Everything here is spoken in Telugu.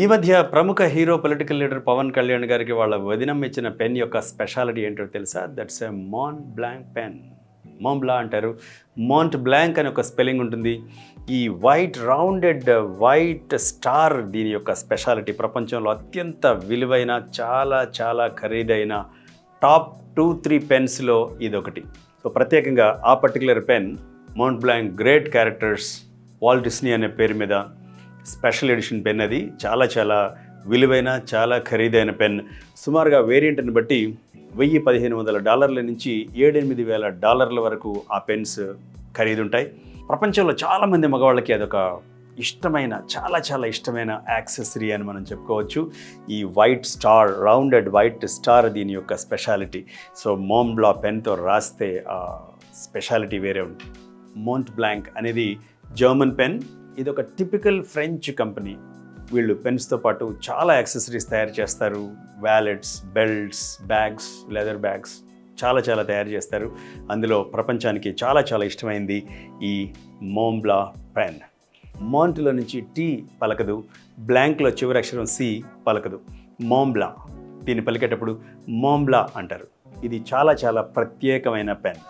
ఈ మధ్య ప్రముఖ hero political leader Pawan Kalyan గారికి వాళ్ళ వదినం ఇచ్చిన పెన్ యొక్క స్పెషాలిటీ ఏంటో తెలుసా? That's a Mont Blanc pen Montblanc అంటారు. మౌంట్ బ్లాంక్ అని ఒక స్పెల్లింగ్ ఉంటుంది. ఈ వైట్ రౌండెడ్ వైట్ స్టార్ దీని యొక్క స్పెషాలిటీ ప్రపంచంలో అత్యంత విలువైన చాలా చాలా ఖరీదైన టాప్ టూ త్రీ పెన్స్లో ఇదొకటి. సో ప్రత్యేకంగా ఆ particular pen Mount Blanc great characters Walt Disney అనే పేరు మీద స్పెషల్ ఎడిషన్ పెన్ అది. చాలా చాలా విలువైన చాలా ఖరీదైన పెన్. సుమారుగా వేరియంట్ని బట్టి వెయ్యి పదిహేను వందల డాలర్ల నుంచి ఏడెనిమిది వేల డాలర్ల వరకు ఆ పెన్స్ ఖరీదుంటాయి. ప్రపంచంలో చాలామంది మగవాళ్ళకి అదొక ఇష్టమైన చాలా చాలా ఇష్టమైన యాక్సెసరీ అని మనం చెప్పుకోవచ్చు. ఈ white star rounded white star దీని యొక్క స్పెషాలిటీ. సో మోమ్బ్లా పెన్తో రాస్తే ఆ స్పెషాలిటీ వేరే ఉంటుంది. మోంట్ బ్లాంక్ అనేది జర్మన్ పెన్. ఇది ఒక టిపికల్ ఫ్రెంచ్ కంపెనీ వీళ్ళు పెన్స్తో పాటు చాలా యాక్సెసరీస్ తయారు చేస్తారు. Wallets belts bags leather bags చాలా చాలా తయారు చేస్తారు. అందులో ప్రపంచానికి చాలా చాలా ఇష్టమైంది ఈ మోంబ్లా పెన్ మాంట్లో నుంచి టీ పలకదు. బ్లాంక్లో చివరి అక్షరం సి పలకదు. మోంబ్లా దీన్ని పలికేటప్పుడు మోంబ్లా అంటారు. ఇది చాలా చాలా ప్రత్యేకమైన పెన్